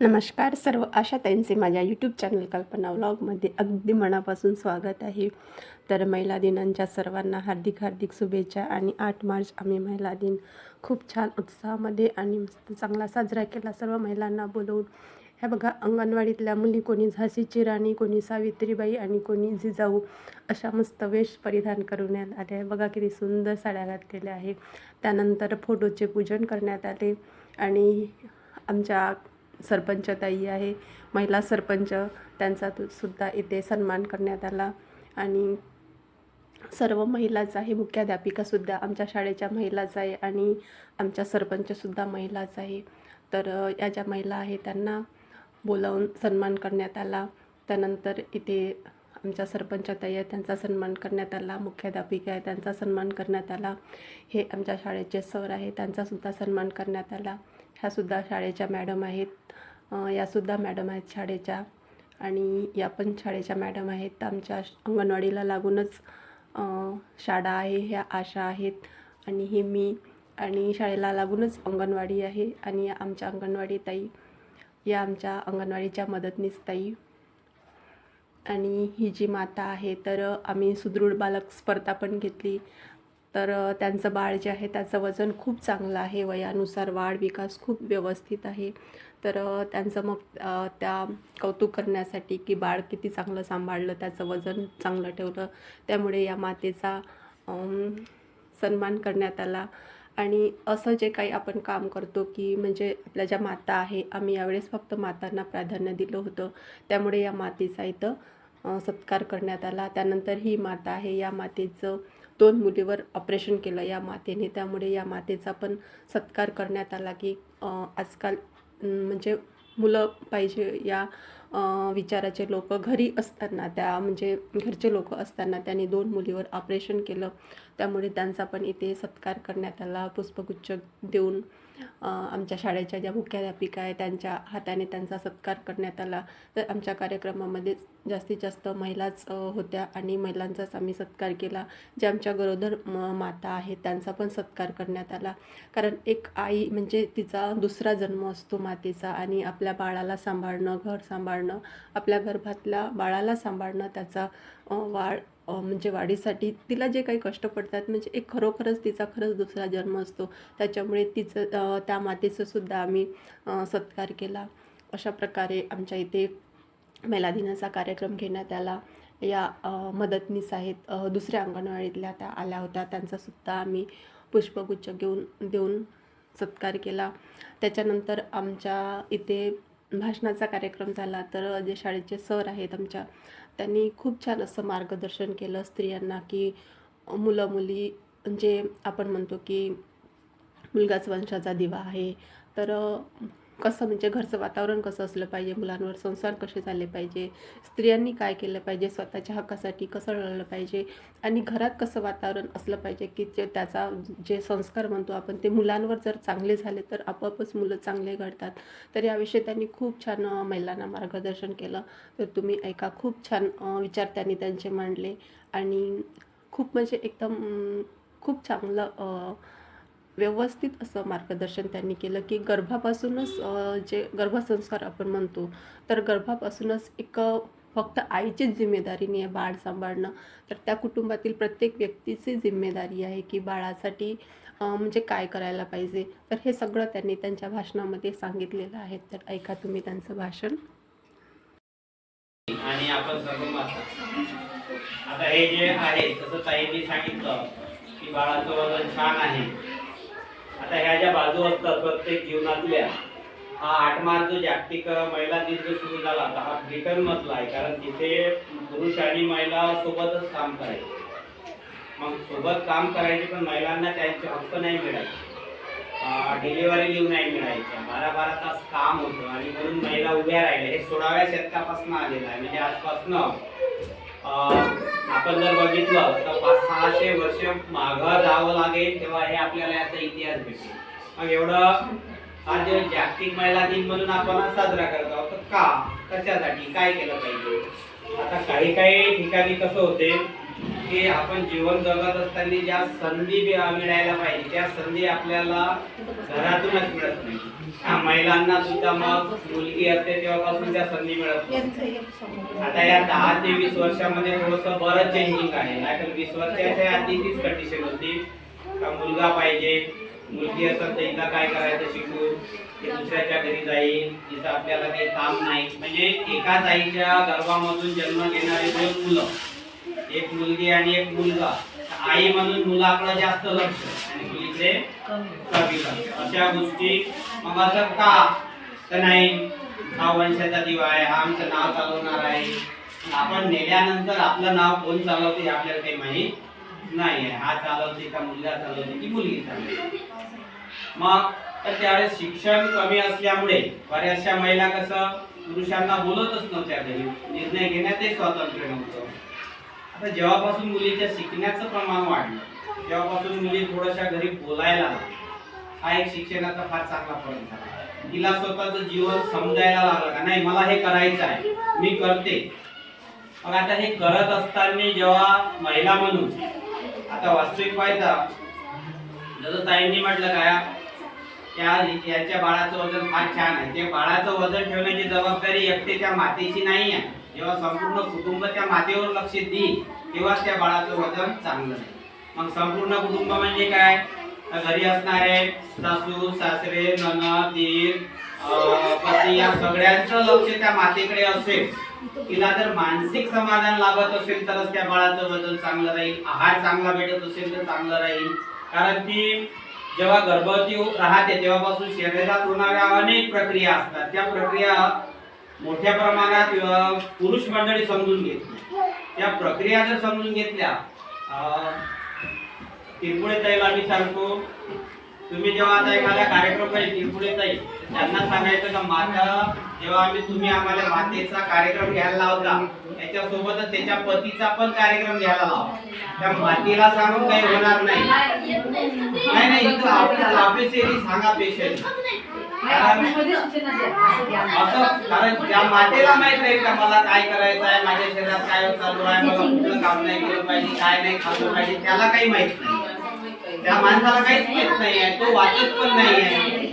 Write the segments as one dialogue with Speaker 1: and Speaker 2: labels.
Speaker 1: नमस्कार सर्व आशाताईंचे माझ्या यूट्यूब चॅनल कल्पना व्लॉगमध्ये अगदी मनापासून स्वागत आहे. तर महिला दिनांच्या सर्वांना हार्दिक हार्दिक शुभेच्छा आणि आठ मार्च आम्ही महिला दिन खूप छान उत्साहामध्ये आणि मस्त चांगला साजरा केला सर्व महिलांना बोलवून. ह्या बघा अंगणवाडीतल्या मुली कोणी झाशीची राणी कोणी सावित्रीबाई आणि कोणी जिजाऊ अशा मस्त वेश परिधान करण्यात आले आहे. बघा किती सुंदर साड्या घातलेल्या आहे. त्यानंतर फोटोचे पूजन करण्यात आले आणि आमच्या सरपंचताई आहे महिला सरपंच त्यांचा सुद्धा इथे सन्मान करण्यात आला. आणि सर्व महिलाच आहे मुख्याध्यापिकासुद्धा आमच्या शाळेच्या महिलाच आहे आणि आमच्या सरपंचसुद्धा महिलाच आहे. तर या ज्या महिला आहे त्यांना बोलावून सन्मान करण्यात आला. त्यानंतर इथे आमच्या सरपंचताई आहे त्यांचा सन्मान करण्यात आला. मुख्याध्यापिका आहे त्यांचा सन्मान करण्यात आला. हे आमच्या शाळेचे सर आहे त्यांचासुद्धा सन्मान करण्यात आला. ह्यासुद्धा शाळेच्या मॅडम आहेत. यासुद्धा मॅडम आहेत शाळेच्या. आणि या पण शाळेच्या मॅडम आहेत. आमच्या अंगणवाडीला लागूनच शाळा आहे ह्या आशा आहेत. आणि ही मी आणि शाळेला लागूनच अंगणवाडी आहे. आणि या आमच्या अंगणवाडी ताई या आमच्या अंगणवाडीच्या मदतनीस ताई. आणि ही जी माता आहे तर आम्ही सुदृढ बालक स्पर्धा पण घेतली. तर त्यांचं बाळ जे आहे त्याचं वजन खूप चांगलं आहे. वयानुसार वाढ विकास खूप व्यवस्थित आहे. तर त्यांचं मग त्या कौतुक करण्यासाठी की बाळ किती चांगलं सांभाळलं त्याचं वजन चांगलं ठेवलं त्यामुळे या मातेचा सन्मान करण्यात आला. आणि असं जे काही आपण काम करतो की म्हणजे आपल्या ज्या माता आहे आम्ही यावेळेस फक्त मातांना प्राधान्य दिलं होतं. त्यामुळे या मातेचा इथं सत्कार करण्यात आला. त्यानंतर ही माता आहे या मातेचं दोन मुलीवर ऑपरेशन केलं या मातेने. त्यामुळे या मातेचा पण सत्कार करण्यात आला की आजकाल म्हणजे मुलं पाहिजे या विचाराचे लोक घरी असताना त्या म्हणजे घरचे लोक असताना त्यांनी दोन मुलीवर ऑपरेशन केलं. त्यामुळे त्यांचा पण इथे सत्कार करण्यात आला. पुष्पगुच्छ देऊन आमच्या शाळेच्या ज्या मुख्याध्यापिका आहे त्यांच्या हाताने त्यांचा सत्कार करण्यात आला. तर आमच्या कार्यक्रमामध्ये जास्तीत जास्त महिलाच होत्या आणि महिलांचाच आम्ही सत्कार केला. जे आमच्या गरोदर म माता आहेत त्यांचा पण सत्कार करण्यात आला. कारण एक आई म्हणजे तिचा दुसरा जन्म असतो मातेचा आणि आपल्या बाळाला सांभाळणं घर सांभाळणं आपल्या गर्भातल्या बाळाला सांभाळणं त्याचा वाढ म्हणजे वाढीसाठी तिला जे काही कष्ट पडतात म्हणजे एक खरोखरच तिचा खरंच दुसरा जन्म असतो. त्याच्यामुळे तिचं त्या मातेचं सुद्धा आम्ही सत्कार केला. अशा प्रकारे आमच्या इथे महिला दिनाचा कार्यक्रम घेण्यात आला. या मदतनीस आहेत दुसऱ्या अंगणवाडीतल्या त्या आल्या होत्या. त्यांचासुद्धा आम्ही पुष्पगुच्छ घेऊन देऊन सत्कार केला. त्याच्यानंतर आमच्या इथे भाषणाचा कार्यक्रम झाला. तर जे शाळेचे सर आहेत आमच्या त्यांनी खूप छान असं मार्गदर्शन केलं स्त्रियांना की मुलं मुली जे म्हणजे आपण म्हणतो की मुलगाच वंशाचा दिवा आहे. तर कसं म्हणजे घरचं वातावरण कसं असलं पाहिजे मुलांवर संसार कसे झाले पाहिजे स्त्रियांनी काय केलं पाहिजे स्वतःच्या हक्कासाठी कसं लढलं पाहिजे आणि घरात कसं वातावरण असलं पाहिजे की जे त्याचा जे संस्कार म्हणतो आपण ते मुलांवर जर चांगले झाले तर आपोआपच मुलं चांगले घडतात. तर याविषयी त्यांनी खूप छान महिलांना मार्गदर्शन केलं. तर तुम्ही ऐका खूप छान विचार त्यांनी त्यांचे मांडले आणि खूप म्हणजे एकदम खूप चांगलं व्यवस्थित असं मार्गदर्शन त्यांनी केलं की गर्भापासूनच जे गर्भसंस्कार आपण म्हणतो तर गर्भापासूनच एक फक्त आईचीच जिम्मेदारी नाही आहे बाळ सांभाळणं. तर त्या कुटुंबातील प्रत्येक व्यक्तीची जिम्मेदारी आहे की बाळासाठी म्हणजे काय करायला पाहिजे. तर हे सगळं त्यांनी त्यांच्या भाषणामध्ये सांगितलेलं आहे. तर ऐका तुम्ही त्यांचं भाषण.
Speaker 2: आणि आपण सर्व आता हे जे आहे तसं ताईंनी सांगितलं की बाळाचं वजन छान आहे. आता ह्या ज्या बाजू असतात प्रत्येक जीवनातल्या हा आठ मार्च जो जागतिक महिला दिन जो सुरू झाला होता हा ब्रिटन मधला आहे. कारण तिथे पुरुष आणि महिला सोबतच काम करायचे. मग सोबत काम करायचे पण महिलांना त्यांचे हक्क नाही मिळायचे. डिलिव्हरी लिव्ह नाही मिळायच्या बारा बारा तास काम होतं आणि म्हणून महिला उभ्या राहिल्या. हे सोळाव्या शतकापासून आलेलं आहे. म्हणजे आजपासनं अं, आपण जर बघितलं तर पाच सहाशे वर्ष मागं जावं लागेल तेव्हा हे आपल्याला याचा इतिहास भेटेल. मग एवढं आज जागतिक महिला दिन म्हणून आपण साजरा करत. आहोत का? कशासाठी? काय केलं पाहिजे? आता काही काही ठिकाणी कसं होते? की आपण जीवन जगत असताना ज्या संधी मिळायला पाहिजे त्या संधी आपल्याला घरातूनच मिळत नाही. महिलांना सुद्धा मग मुलगी असते तेव्हापासून त्या संधी मिळत नाही. आता या दहा ते वीस वर्षामध्ये थोडस बरं चेंजिंग आहे. नाहीतर वीस वर्षाच्या आधी तीच कंडिशन होती. का मुलगा पाहिजे मुलगी असेल तर हिला काय करायचं शिकून? ती दुसऱ्याच्या घरी जाईल तिचं आपल्याला काही काम नाही. म्हणजे एकाच आईच्या गर्भामधून जन्म घेणारी दोन मुलं एक मुलगी आणि एक मुलगा. आई म्हणून मुलाकडे जास्त लक्ष आणि मुलीकडे कमी. लक्ष. अशा गोष्टी मग असं का? तर नाही. हा वंशाचा दिवा आहे हा आमचं नाव चालवणार आहे. आपण नेल्यानंतर आपलं नाव कोण चालवते हे आपल्याला काही माहीत नाही आहे. हा चालवते का मुलगा चालवते की मुलगी चालवते? मग तर त्यावेळेस शिक्षण कमी असल्यामुळे बऱ्याचशा महिला कसं पुरुषांना बोलतच नव्हत्या घरी. निर्णय घेण्याचंही स्वातंत्र्य नव्हतं. आता जेव्हापासून मुलीच्या शिकण्याचं प्रमाण वाढलं तेव्हापासून मुली थोड्याशा घरी बोलायला लागल्या. हा एक शिक्षणाचा फार चांगला फरक झाला. तिला स्वतःचं जीवन समजायला लागलं का नाही मला हे करायचं आहे मी करते. मग आता हे करत असताना जेव्हा महिला म्हणून आता वास्तविक पाहता जसं ताईंनी म्हटलं काय त्या याच्या बाळाचं वजन फार छान आहे. ते बाळाचं वजन ठेवण्याची जबाबदारी एकट्याच्या मातेची नाही आहे. जेव्हा संपूर्ण कुटुंब त्या मातेवर लक्ष देईल तेव्हाच त्या बाळाचं वजन चांगलं नाही मग संपूर्ण कुटुंब म्हणजे काय? घरी असणारे सासू सासरे नन दीर पती या सगळ्यांचं लक्ष त्या मातेकडे असेल. तिला जर मानसिक समाधान लाभत असेल तरच त्या बाळाचं वजन चांगलं राहील आहार चांगला भेटत असेल तर चांगलं राहील. कारण ती जेव्हा गर्भवती राहते तेव्हापासून शरीरात होणाऱ्या अनेक प्रक्रिया असतात. त्या प्रक्रिया मोठ्या प्रमाणात पुरुष मंडळी समजून घेत नाही. त्या प्रक्रिया जर समजून घेतल्या तिरपुळे ताईला मी सांगतो तुम्ही जेव्हा आता एखादा कार्यक्रम काही तिरपुळे ताई त्यांना सांगायचं का माता जेव्हा आम्ही तुम्ही आम्हाला मातेचा कार्यक्रम घ्यायला लावता त्याच्यासोबतच त्याच्या पतीचा पण कार्यक्रम घ्यायला लावा. त्या मातेला सांगून काही होणार नाही. नाही नाही आपल्या लापेसेरी सांगा पेशंट असं कारण त्या मातेला माहीत नाही का मला काय करायचं आहे माझ्या शरीरात काय चालू आहे मला कुठलं काम नाही केलं पाहिजे काय नाही खाल्लं पाहिजे त्याला काही माहीत नाही. त्या माणसाला काहीच माहीत नाही आहे तो वाचत पण नाही आहे.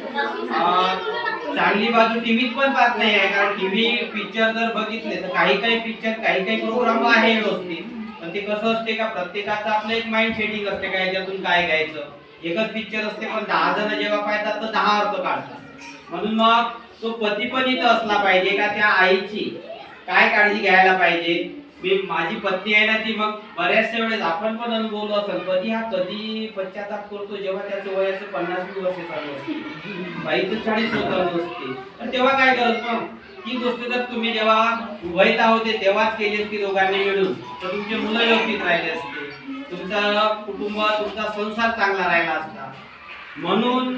Speaker 2: चांगली बाजू टीव्हीत पण पाहत नाही आहे कारण टीव्ही पिक्चर जर बघितले तर काही काही पिक्चर काही काही प्रोग्राम आहे व्यवस्थित. पण ते कसं असते का प्रत्येकाचं आपलं एक माइंड सेटिंग असते का याच्यातून काय घ्यायचं. एकच पिक्चर असते पण दहा जण जेव्हा पाहतात तर दहा अर्थ काढतात. म्हणून मग तो पती पण इथं असला पाहिजे का त्या आईची? काय काळजी घ्यायला पाहिजे? मी माझी पत्नी आहे ना ती मग बऱ्याचशा वेळेस आपण पण अनुभवलो असेल. पती हा कधी पश्चाताप करतो जेव्हा त्याचं वय असं पन्नास वर्ष चालू असते. बाईचं चाळीस चालू असते. तर तेव्हा काय करत मग? ही गोष्ट जर तुम्ही जेव्हा वैत होते तेव्हाच केली असती दोघांनी मिळून तर तुमचे मुलं व्यवस्थित राहिले असते. तुमचं कुटुंब तुमचा संसार चांगला राहिला असता. म्हणून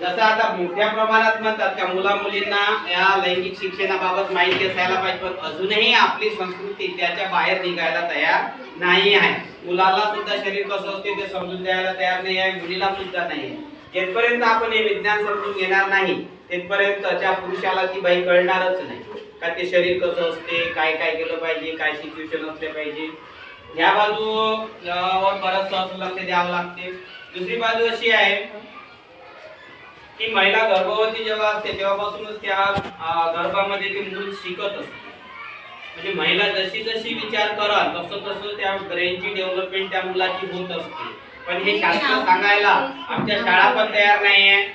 Speaker 2: जसं आता मोठ्या प्रमाणात म्हणतात त्या मुला मुलींना या लैंगिक शिक्षणाबाबत माहिती असायला पाहिजे पण अजूनही आपली संस्कृती त्याच्या बाहेर निघायला तयार नाही आहे. मुलाला सुद्धा शरीर कसं असते ते समजून द्यायला तयार नाही आहे मुलीला सुद्धा नाही आहे. जेथपर्यंत आपण हे विज्ञान समजून घेणार नाही तेथपर्यंत त्या पुरुषाला ती बाई कळणारच नाही. का ते शरीर कसं असते काय काय केलं पाहिजे काय सिच्युएशन असले पाहिजे. ह्या बाजू अं, वर बरंच लक्ष द्यावं लागते. दुसरी बाजू अशी आहे की महिला गर्भवती जेव्हा असते तेव्हापासूनच त्या गर्भामध्ये ती मूल शिकत असते. म्हणजे महिला जशी जशी विचार कराल तसं तसं त्या ब्रेनची डेव्हलपमेंट त्या मुलाची होत असते. पण हे शास्त्र सांगायला आमच्या शाळा पण तयार नाही आहे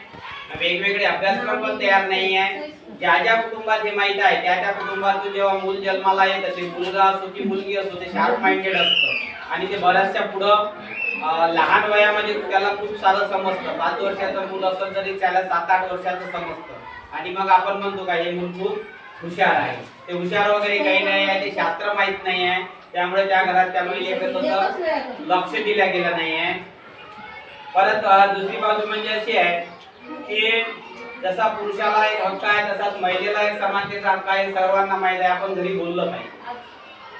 Speaker 2: वेगवेगळे अभ्यासक्रम पण तयार नाही आहे ज्या ज्या कुटुंबात हे माहीत आहे त्या त्या कुटुंबातून जेव्हा मूल जन्माला येतं ते मुलगा असो की मुलगी असो ते शार्प माइंडेड असतं. आणि ते बऱ्याचशा पुढं लहान वयामध्ये त्याला खूप सारं समजतं. पाच वर्षाचं मूल असलं तरी त्याला सात आठ वर्षाचं समजतं. आणि मग आपण म्हणतो का हे मूल खूप हुशार आहे. ते हुशार वगैरे काही नाही आहे ते शास्त्र माहीत नाही आहे. त्यामुळे त्या घरात त्या महिलेकडे तसं लक्ष दिल्या गेलं नाही आहे. परत दुसरी बाजू म्हणजे अशी आहे की जसा पुरुषाला एक हक्क आहे तसाच महिलेला एक समानतेचा हक्क आहे. सर्वांना माहिती आहे आपण घरी बोललं पाहिजे.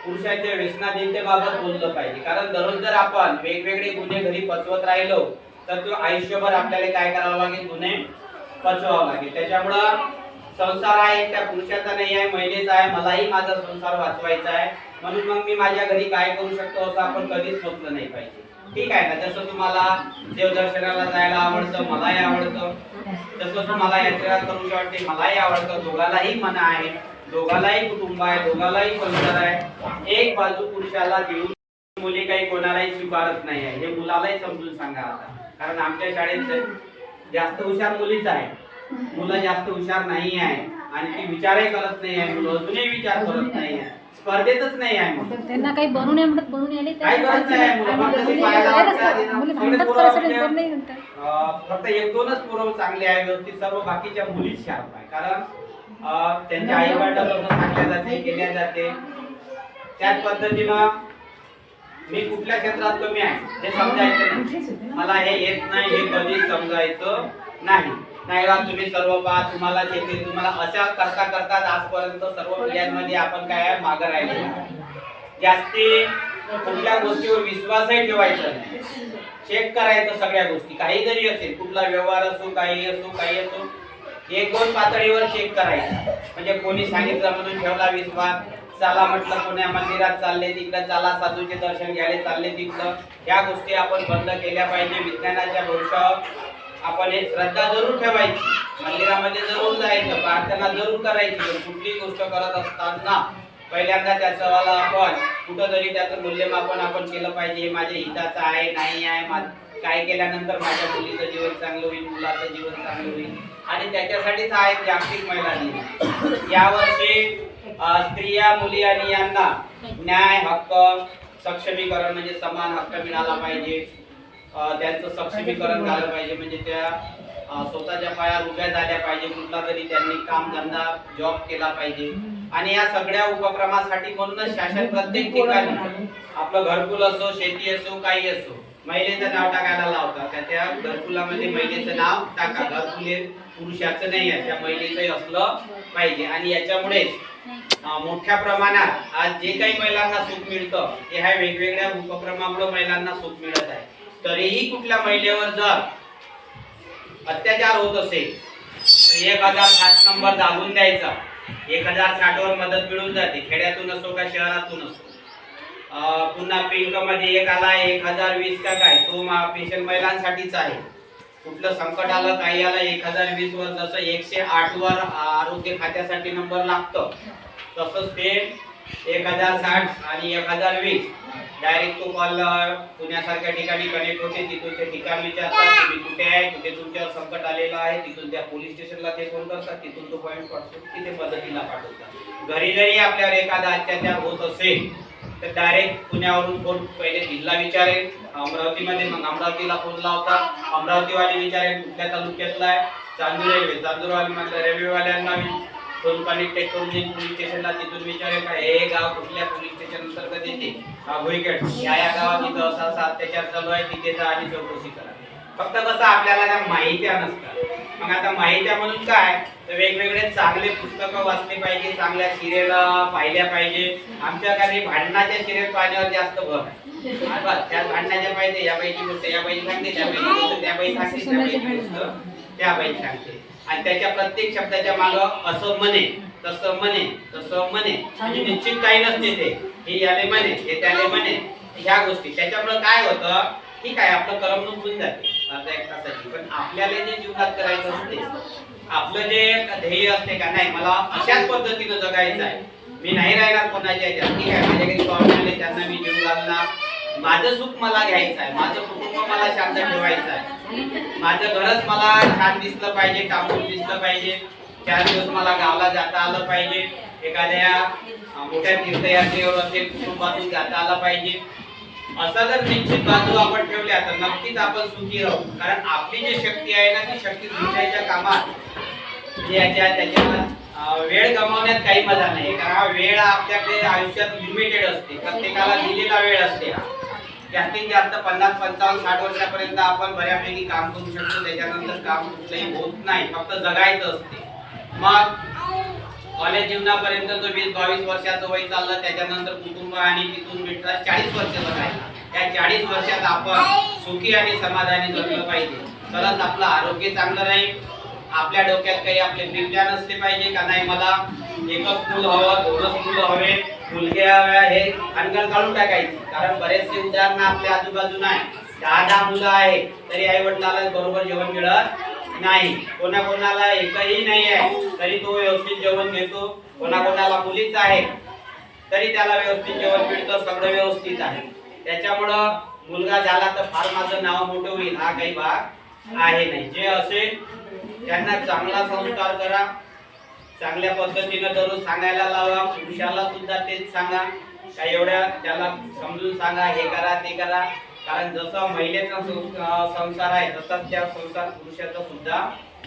Speaker 2: पुरुषांच्या व्यसनाधीनतेबाबत बोललं पाहिजे. कारण दररोज जर आपण वेगवेगळे गुन्हे घरी पचवत राहिलो तर तो आयुष्यभर आपल्याला काय करावं लागेल? गुन्हे पचवावं लागेल. त्याच्यामुळं संसार आहे त्या पुरुषाचा नाही आहे महिलेचा आहे मलाही माझा संसार वाचवायचा आहे. म्हणून मग मी माझ्या घरी काय करू शकतो असं आपण कधीच म्हटलं नाही पाहिजे. ठीक आहे ना? जसं तुम्हाला देवदर्शनाला जायला आवडतं मलाही आवडतं. तसंच मला यात्रा करू वाटते मलाही आवडतं. दोघालाही मन आहे. दोघालाही कुटुंब आहे. दोघालाही संसार आहे. एक बाजू पुरुषाला देऊन मुली काही कोणालाही स्वीकारत नाही आहे. हे मुलालाही समजून सांगा आता. कारण आमच्या शाळेत जास्त हुशार मुलीच आहे मुलं जास्त हुशार नाही आहे आणि ती विचारही करत नाही आहे मुलं अजूनही विचार करत नाही आहे स्पर्धेतच नाही आहे
Speaker 3: त्यांना काही बनवून आहे म्हणत बनवून यायले
Speaker 2: काही गरज नाही आहे मुलं फक्त ते पायाला वाटतात,
Speaker 3: मुली
Speaker 2: थोडे
Speaker 3: भांडत
Speaker 2: पोरं
Speaker 3: करायसाठी बरं नाही म्हणतात.
Speaker 2: अं, फक्त एक दोनच पोरं चांगले आहे व्यवस्थित सर्व बाकीच्या मुलीच शार्प आहे कारण अं, त्यांच्या आई वडिलांना सांगल्या जाते केल्या जाते. त्याच पद्धतीनं मी कुठल्या क्षेत्रात कमी आहे हे समजायचं नाही. मला हे येत नाही हे कधीच समजायचं नाही. नाही बा तुम्ही सर्व पहा तुम्हाला येते तुम्हाला अशा करता करता आजपर्यंत सर्व पिढ्यांमध्ये आपण काय आहे मागं राहिलो. जास्ती कुठल्या गोष्टीवर विश्वासही ठेवायचा नाही. चेक करायचं सगळ्या गोष्टी. काही जरी असेल कुठला व्यवहार असो काही असो काही असो एक दोन पातळीवर चेक करायचं. म्हणजे कोणी सांगितलं म्हणून ठेवला विश्वास. चला म्हटलं पुण्या मंदिरात चालले तिकडं चला साधूचे दर्शन घ्यायला चालले तिकडं. या गोष्टी आपण बंद केल्या पाहिजे. विज्ञानाच्या भविष्यावर आपण एक श्रद्धा जरूर ठेवायची. मंदिरामध्ये जरूर जायचं प्रार्थना जरूर करायची. पण कुठलीही गोष्ट करत असताना पहिल्यांदा त्या वाला आपण कुठंतरी त्याचं मूल्यमापन आपण केलं पाहिजे. हे माझ्या हिताचं आहे नाही आहे मा- काय केल्यानंतर माझ्या मुलीचं जीवन चांगलं होईल मुलाचं जीवन चांगलं होईल. आणि त्याच्यासाठीच हा एक जागतिक महिला दिन यावर्षी स्त्रिया मुली आणि यांना न्याय हक्क सक्षमीकरण म्हणजे समान हक्क मिळाला पाहिजे. त्यांचं सक्षमीकरण झालं पाहिजे. म्हणजे त्या स्वतःच्या पायावर उभ्या झाल्या पाहिजे. कुठला तरी त्यांनी काम धंदा जॉब केला पाहिजे. आणि या सगळ्या उपक्रमासाठी म्हणूनच शासन प्रत्येक ठिकाणी आपलं घरकुल असो शेती असो काही असो महिलेचं नाव टाकायला लावतात. त्या त्या घरकुलामध्ये महिलेचं नाव टाका. घरकुल हे पुरुषाचं नाही आहे. त्या महिलेचंही असलं पाहिजे. आणि याच्यामुळेच मोठ्या प्रमाणात आज जे काही महिलांना सुख मिळतं ते ह्या वेगवेगळ्या उपक्रमामुळे महिलांना सुख मिळत आहे. तरीही कुठल्या महिलेवर जर अत्याचार होत असेल तर एक हजार सात नंबर दाबून द्यायचा. एक हजार साठ वर मदत मिळून जाते. खेड्यातून असो का शहरातून असो. पुन्हा पिंकमध्ये एक आला एक हजार वीस का काय? तो पेशंट महिलांसाठीच आहे. कुठलं संकट आलं काही आलं एक हजार वीस वर जसं एकशे आठ वर आरोग्य खात्यासाठी नंबर लागतं तसंच ते एक हजार साठ आणि एक हजार वीस. डायरेक्ट तो कॉल पुण्यासारख्या ठिकाणी कनेक्ट होते. तिथून ते ठिकाण विचारतात तुम्ही कुठे आहे? कुठे तुमच्यावर संकट आलेलं आहे? तिथून त्या पोलीस स्टेशनला ते फोन करतात. तिथून तो पॉईंट पाठवतो तिथे पद्धतीला मदतीला पाठवतात. घरी जरी आपल्यावर एखादा अत्याचार होत असेल तर डायरेक्ट पुण्यावरून फोन पहिले जिल्हा विचारेल. अमरावतीमध्ये मग अमरावतीला फोन लावतात. अमरावतीवाले विचारेल कुठल्या तालुक्यातला आहे? चांदूर रेल्वे चांदूरवाली म्हटलं रेल्वेवाल्यांना फोन कनेक्टेड करून देईन. पोलीस स्टेशनला तिथून विचारेल का हे गाव कुठल्या पोलीस स्टेशन अंतर्गत येते. हा भुईगड या या गावात इथं असा असा अत्याचार चालू आहे. तिथे जा आणि चौकशी करा. फक्त कसं आपल्याला त्या माहित्या नसतात. मग आता माहित्या म्हणून काय? तर वेगवेगळे चांगले पुस्तकं वाचले पाहिजे चांगल्या सिरियल पाहिल्या पाहिजे. आमच्या भांडणाच्या सिरियल पाहण्यावर जास्त भर आहे. त्या भांडणाच्या पाहिजे या बाईची गोष्ट या बाई सांगते त्या बाईची गोष्ट त्या बाई सांगते त्या बाईची गोष्ट त्या बाई सांगते. आणि त्याच्या प्रत्येक शब्दाच्या माग असं म्हणे तसं म्हणे तसं म्हणे. म्हणजे निश्चित काही नसते ते. हे याले म्हणे हे त्याले म्हणे ह्या गोष्टी. त्याच्यामुळे काय होतं ठीक आहे आपलं करमणूक होऊन जाते. अर्धा एक तासाची. पण आपल्याला जे जीवनात करायचं असते आपलं जे ध्येय असते का नाही मला अशाच पद्धतीनं जगायचं आहे. मी नाही राहणार कोणाच्या याच्यात. ठीक आहे माझ्या घरी पाहुणे आले त्यांना मी जीव घालणार. माझं सुख मला घ्यायचं आहे. माझं कुटुंब मला शांत ठेवायचं आहे. माझं घरच मला छान दिसलं पाहिजे टाकून दिसलं पाहिजे. चार दिवस मला गावाला जाता आलं पाहिजे. एखाद्या मोठ्या तीर्थयात्रेवर असेल कुटुंबातून जाता आलं पाहिजे. असं जर निश्चित बाजू आपण ठेवल्या तर नक्कीच आपण सुखी राहू. कारण आपली जी शक्ती आहे ना ती शक्ती दुसऱ्याच्या कामात याच्या त्याच्या वेळ गमावण्यात काही मजा नाही. कारण हा वेळ आपल्याकडे आयुष्यात लिमिटेड असते. प्रत्येकाला दिलेला वेळ असते जास्तीत जास्त पन्नास पंचावन्न साठ वर्षापर्यंत आपण बऱ्यापैकी काम करू शकतो. त्याच्यानंतर काम कुठलंही होत नाही. फक्त जगायचं असते. मग कॉलेज जीवनापर्यंत जो वीस बावीस वर्षाचं वय चाललं त्याच्यानंतर कुटुंब आणि तिथून भेटला चाळीस वर्षाचा जगायला त्या चाळीस वर्षात आपण सुखी आणि समाधानी जगलं पाहिजे. तरच आपलं आरोग्य चांगलं राहील. आपल्या डोक्यात काही आपले प्रिप्लॅन नसले पाहिजे का नाही मला? एकच फुल हवं दोनच मुलं हवे. मुलगे हव्या हे अनगण काढून टाकायची. कारण बरेचसे उदाहरण आपल्या आजूबाजूला आहे. दहा दहा मुलं आहे तरी आई वडिलाला बरोबर जेवण मिळत नाही. कोणाकोणाला एकही नाही आहे. तरी तो व्यवस्थित जेवण घेतो. कोणा कोणाला मुलीच आहे. तरी त्याला व्यवस्थित जेवण मिळतं. सगळं व्यवस्थित आहे. त्याच्यामुळं मुलगा झाला तर फार माझं नाव मोठं होईल. हा काही भाग आहे नाही. जे असेल त्यांना चांगला संस्कार करा. चांगल्या पद्धतीनं दररोज सांगायला लावा. पुरुषाला सुद्धा तेच सांगा. काय एवढ्या त्याला समजून सांगा. हे करा ते करा. कारण जसं महिलेचा संसार आहे तसाच त्या संसार पुरुषाचा सुद्धा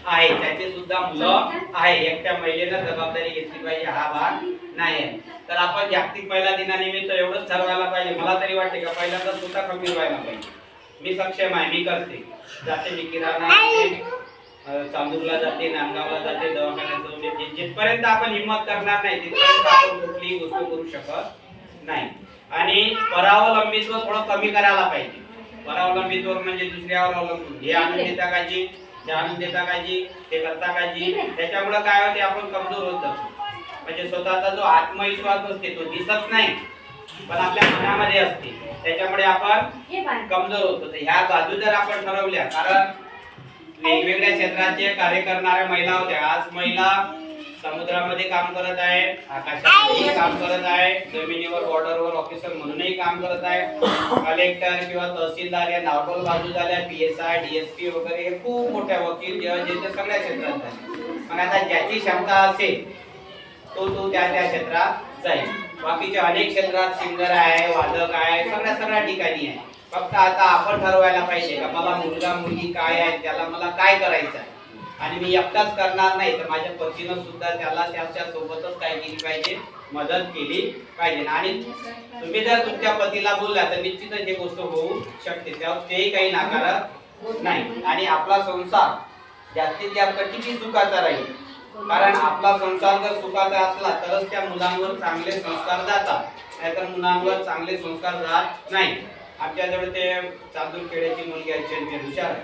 Speaker 2: आहे. त्याचे सुद्धा मुलं आहे. एकट्या महिलेनं जबाबदारी घेतली पाहिजे हा भाग नाही आहे तर आपण जागतिक महिला दिनानिमित्त एवढंच ठरवायला पाहिजे. मला तरी वाटते का पहिल्यांदा स्वतः कमी व्हायला पाहिजे. मी सक्षम आहे मी करते. जाते मी किराणा चांदूरला जाते नांदगावला जाते दवाखान्यात जाऊन येते जिथपर्यंत आपण हिंमत करणार नाही तिथपर्यंत आपण कुठलीही गोष्ट करू शकत नाही. आणि परावलंबित्व थोडं कमी करायला पाहिजे. परावलंबित्व म्हणजे दुसऱ्यावर अवलंबून. हे आणून देता काजी ते आणून देता काजी ते करता काजी त्याच्यामुळे काय होते आपण कमजोर होत जातो. म्हणजे स्वतःचा जो आत्मविश्वास असते तो दिसत नाही पण आपल्या मनामध्ये असते. त्याच्यामुळे आपण कमजोर होतो. ह्या बाजू जर आपण ठरवल्या कारण वेगवेगळ्या क्षेत्राचे कार्य करणाऱ्या महिला होत्या. आज महिला समुद्रामध्ये काम करत आहे आकाशामध्ये काम करत आहे जमिनीवर बॉर्डरवर ऑफिसर म्हणूनही काम करत आहे. कलेक्टर किंवा तहसीलदार या नॉर्मल बाजू झाल्या पी एस आय डीएसपी वगैरे हे खूप मोठ्या वकील जज हे ते सगळ्या क्षेत्रात झाले मग आता ज्याची क्षमता असेल तो तो त्या त्या क्षेत्रात जाईल. बाकीच्या अनेक क्षेत्रात सिंगर आहे वादक आहे सगळ्या सगळ्या ठिकाणी आहे. फक्त आता आपण ठरवायला पाहिजे का मला मुलगा मुलगी काय आहे त्याला मला काय करायचं आहे? आणि मी एकटाच करणार नाही तर माझ्या पतीनं सुद्धा त्याला त्याच्या सोबतच काय केली पाहिजे मदत केली पाहिजे. आणि तुम्ही जर तुमच्या पतीला बोलला तर निश्चितच हे गोष्ट होऊ शकते. त्यावर तेही काही नाकारत नाही. आणि आपला संसार जास्तीत जास्त किती सुखाचा राहील? कारण आपला संसार जर सुखाचा असला तरच त्या मुलांवर चांगले संस्कार जातात. नाहीतर मुलांवर चांगले संस्कार जात नाही. आमच्याजवळ ते चांदूर खेड्याची मुलगी आहे चंचल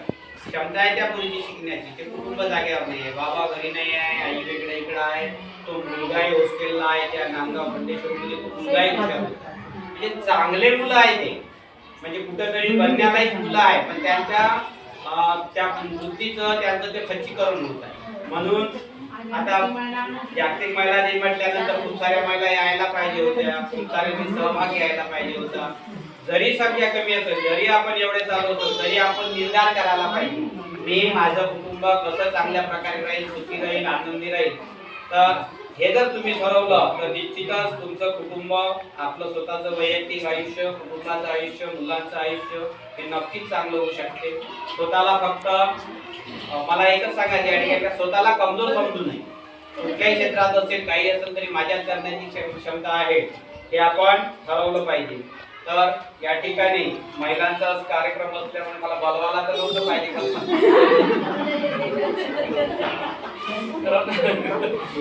Speaker 2: क्षमता आहे त्या मुलीची शिकण्याची. ते कुटुंब जागेवर नाही आहे बाबा घरी नाही आहे आई वेगळ्या इकडे आहे तो मुलगाही हॉस्टेलला आहे त्या नांदगाव खंडेश्वरमध्ये मुलगाही म्हणजे चांगले मुलं आहे ते. म्हणजे कुठंतरी बनण्यालायक मुलं आहे पण त्यांच्या त्या वृत्तीचं त्यांचं ते खच्चीकरण होत आहे. म्हणून आता जागतिक महिला दिन म्हटल्यानंतर खूप साऱ्या महिला यायला पाहिजे होत्या खूप साऱ्यांनी सहभाग घ्यायला पाहिजे होता जरी संख्या कमी असेल जरी आपण एवढे चालवतो तरी आपण निर्धार करायला पाहिजे. मी माझं कुटुंब कसं चांगल्या प्रकारे राहील सुखी राहील आनंदी राहील तर हे जर तुम्ही ठरवलं तर निश्चितच तुमचं कुटुंब आपलं स्वतःचं वैयक्तिक आयुष्य कुटुंबाचं आयुष्य मुलांचं आयुष्य हे नक्कीच चांगलं होऊ शकते. स्वतःला फक्त मला एकच सांगायचं आणि स्वतःला कमजोर समजू नये. कुठल्याही क्षेत्रात असेल काही असेल तरी माझ्यात करण्याची क्षमता आहे. हे आपण ठरवलं पाहिजे. तर या ठिकाणी महिलांचा कार्यक्रम असल्यामुळे मला बोलवायला तर नव्हतं पाहिजे तर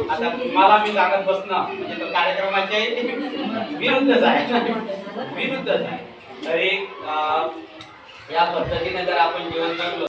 Speaker 2: आता मला मी सांगत बसणं म्हणजे तो कार्यक्रमाच्या विरुद्धच आहे. विरुद्धच आहे. तरी या पद्धतीने जर आपण जीवन जगलो